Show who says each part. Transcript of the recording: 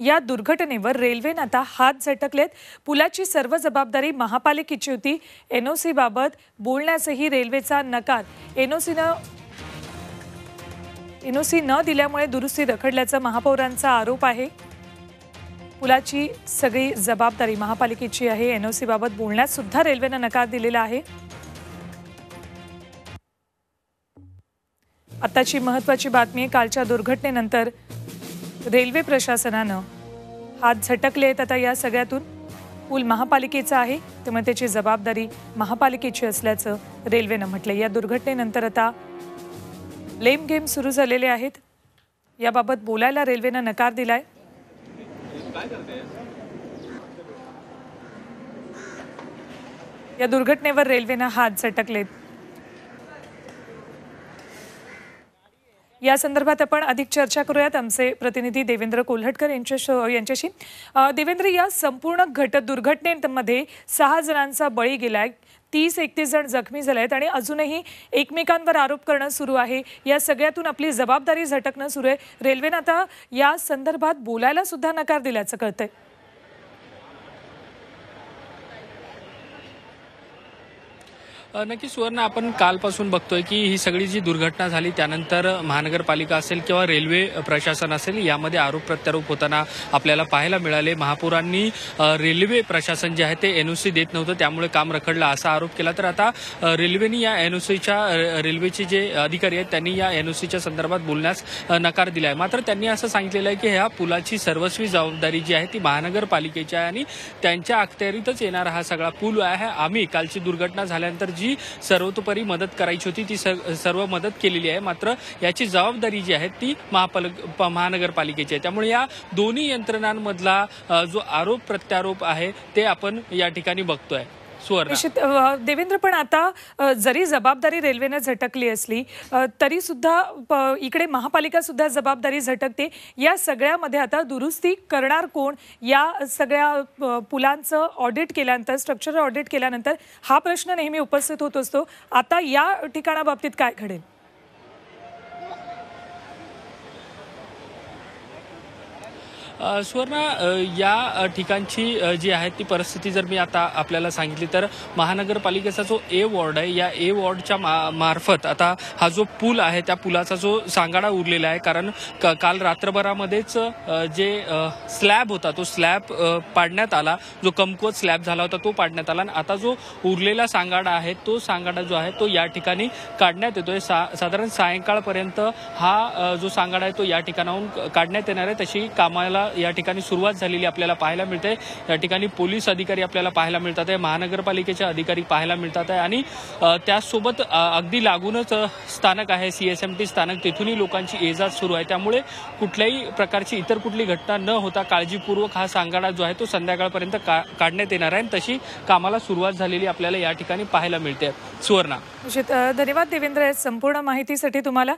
Speaker 1: या दुर्घटनेवर रेल्वेनं आता हात झटकलेत. पुलाची सर्व जबाबदारी महापालिकेची होती. एनओसी बाबत बोलण्यासही रेल्वेचा नकार. एनओसीनं एनओसी न दिल्यामुळे दुरुस्ती रखडल्याचा महापौरांचा आरोप आहे. पुलाची सगळी जबाबदारी महापालिकेची आहे. एनओसी बाबत बोलण्यास सुद्धा रेल्वेनं नकार दिलेला आहे. आताची महत्वाची बातमी आहे कालच्या दुर्घटनेनंतर रेल्वे प्रशासनानं हात झटकले आहेत आता या सगळ्यातून. पूल महापालिकेचा आहे त्यामुळे त्याची जबाबदारी महापालिकेची असल्याचं रेल्वेनं म्हटलंय. या दुर्घटनेनंतर आता लेम गेम सुरू झालेले आहेत. याबाबत बोलायला रेल्वेनं नकार दिलाय. या दुर्घटनेवर रेल्वेनं हात झटकलेत. या संदर्भात आपण अधिक चर्चा करूयात. आमचे प्रतिनिधी देवेंद्र कोल्हटकर यांच्या यांच्याशी. देवेंद्र या संपूर्ण घट दुर्घटनेमध्ये सहा जणांचा बळी गेलाय. तीस एकतीस जण जखमी झाले आहेत आणि अजूनही एकमेकांवर आरोप करणं सुरू आहे. या सगळ्यातून आपली जबाबदारी झटकणं सुरू आहे. रेल्वेनं आता या संदर्भात बोलायला सुद्धा नकार दिल्याचं कळतंय.
Speaker 2: नक्की सुवर्ण आपण कालपासून बघतोय की ही सगळी जी दुर्घटना झाली त्यानंतर महानगरपालिका असेल किंवा रेल्वे प्रशासन असेल यामध्ये आरोप प्रत्यारोप होताना आपल्याला पाहायला मिळाले. महापौरांनी रेल्वे प्रशासन जे आहे ते एनओसी देत नव्हतं त्यामुळे काम रखडलं असा आरोप केला. तर आता रेल्वेनी रेल्वेने या एनओसीच्या रेल्वेचे जे अधिकारी आहेत त्यांनी या एनओसीच्या संदर्भात बोलण्यास नकार दिला आहे मात्र त्यांनी असं सांगितलेलं आहे की ह्या पुलाची सर्वस्वी जबाबदारी जी आहे ती महानगरपालिकेची आहे आणि त्यांच्या अखत्यारीतच येणारा हा सगळा पूल आहे. आम्ही कालची दुर्घटना झाल्यानंतर जी सर्वतोपरी मदत करायची होती ती स- सर्व मदत केलेली आहे. मात्र याची जबाबदारी जी आहे ती महापाल महानगरपालिकेची आहे. त्यामुळे या दोन्ही यंत्रणांमधला जो आरोप प्रत्यारोप आहे ते आपण या ठिकाणी बघतोय.
Speaker 1: निश्चित देवेंद्र पण आता जरी जबाबदारी रेल्वेनं झटकली असली तरी सुद्धा प- इकडे महापालिका सुद्धा जबाबदारी झटकते. या सगळ्यामध्ये आता दुरुस्ती करणार कोण? या सगळ्या पुलांचं ऑडिट केल्यानंतर स्ट्रक्चरल ऑडिट केल्यानंतर हा प्रश्न नेहमी उपस्थित होत असतो. आता या ठिकाणाबाबतीत काय घडेल?
Speaker 2: सुवर्ण या ठिकाणची जी आहे ती परिस्थिती जर मी आता आपल्याला सांगितली तर महानगरपालिकेचा जो ए वॉर्ड आहे या ए वॉर्डच्या मा- मार्फत आता हा जो पूल आहे त्या पुलाचा जो सांगाडा उरलेला आहे. कारण का काल रात्रभरामध्येच जे स्लॅब होता तो स्लॅब पाडण्यात आला. जो कमकुवत स्लॅब झाला होता तो पाडण्यात आला. आणि आता जो उरलेला सांगाडा आहे तो सांगाडा जो आहे तो या ठिकाणी काढण्यात येतोय. सा साधारण सायंकाळपर्यंत हा जो सांगाडा आहे तो या ठिकाणाहून काढण्यात येणार आहे. तशी कामाला या ठिकाणी सुरुवात झालेली आपल्याला पाहायला मिळते. या ठिकाणी पोलीस अधिकारी आपल्याला पाहायला मिळतात आहे. महानगरपालिकेचे अधिकारी पाहायला मिळतात आहे. आणि त्यासोबत त्याचसोबत अगदी लागूनच स्थानक आहे. सीएसएमटी स्थानक. तेथूनही लोकांची एजाज सुरू आहे. त्यामुळे कुठल्याही प्रकारची इतर कुठली घटना न होता काळजीपूर्वक हा सांगाडा जो आहे तो संध्याकाळपर्यंत का- काढण्यात येणार आहे. आणि तशी कामाला सुरुवात झालेली आपल्याला या ठिकाणी पाहायला मिळते. सुवर्णा.
Speaker 1: धन्यवाद देवेंद्र. संपूर्ण माहितीसाठी तुम्हाला.